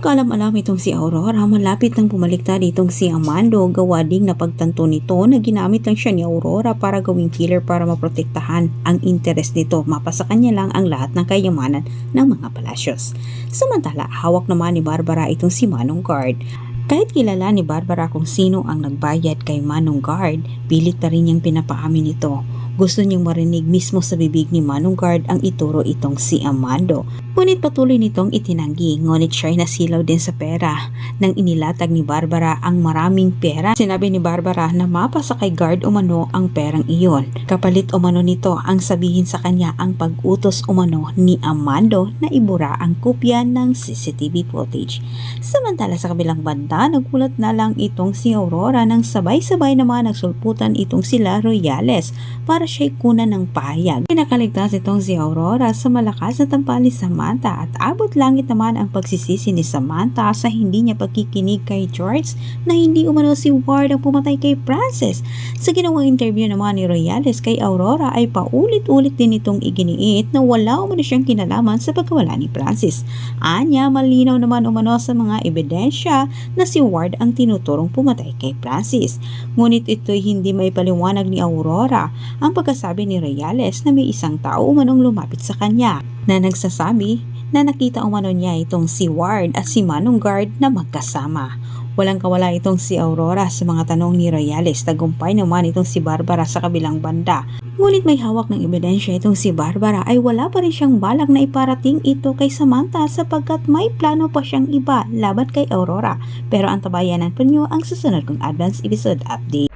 Walang kaalam-alam itong si Aurora, malapit nang bumaliktad itong si Amando, gawa ding napagtanto nito na ginamit lang siya ni Aurora para gawing killer para maprotektahan ang interes nito, mapasa kanya lang ang lahat ng kayamanan ng mga palasyos. Samantala, hawak naman ni Barbara itong si Manong Guard. Kahit kilala ni Barbara kung sino ang nagbayad kay Manong Guard, pilit pa rin niyang pinapaamin ito. Gusto niyang marinig mismo sa bibig ni Manong Guard ang ituro itong si Amando. Ngunit patuloy nitong itinanggi, ngunit siya'y nasilaw din sa pera. Nang inilatag ni Barbara ang maraming pera, sinabi ni Barbara na mapasa kay guard umano ang perang iyon. Kapalit umano nito ang sabihin sa kanya ang pag-utos umano ni Amando na ibura ang kopya ng CCTV footage. Samantala sa kabilang banda, nagulat na lang itong si Aurora nang sabay-sabay naman nagsulputan itong sila Royales para siya'y kunan ng pahayag. Pinakaligtas itong si Aurora sa malakas na tampal ni Samantha at abot langit naman ang pagsisisi ni Samantha sa hindi niya pagkikinig kay George na hindi umano si Ward ang pumatay kay Francis. Sa ginawang interview naman ni Royales kay Aurora ay paulit-ulit din itong iginiit na wala umano siyang kinalaman sa pagkawala ni Francis. Anya, malinaw naman umano sa mga ebidensya na si Ward ang tinuturong pumatay kay Francis. Ngunit ito'y hindi may paliwanag ni Aurora ang pagkasabi ni Royales na may isang tao umanong lumapit sa kanya na nagsasabi na nakita umano niya itong si Ward at si Manong Guard na magkasama. Walang kawala itong si Aurora sa mga tanong ni Royales. Tagumpay naman itong si Barbara sa kabilang banda. Ngunit may hawak ng ebidensya itong si Barbara ay wala pa rin siyang balak na iparating ito kay Samantha sapagkat may plano pa siyang iba laban kay Aurora. Pero ang tabayanan pa niyo ang susunod kong advance episode update.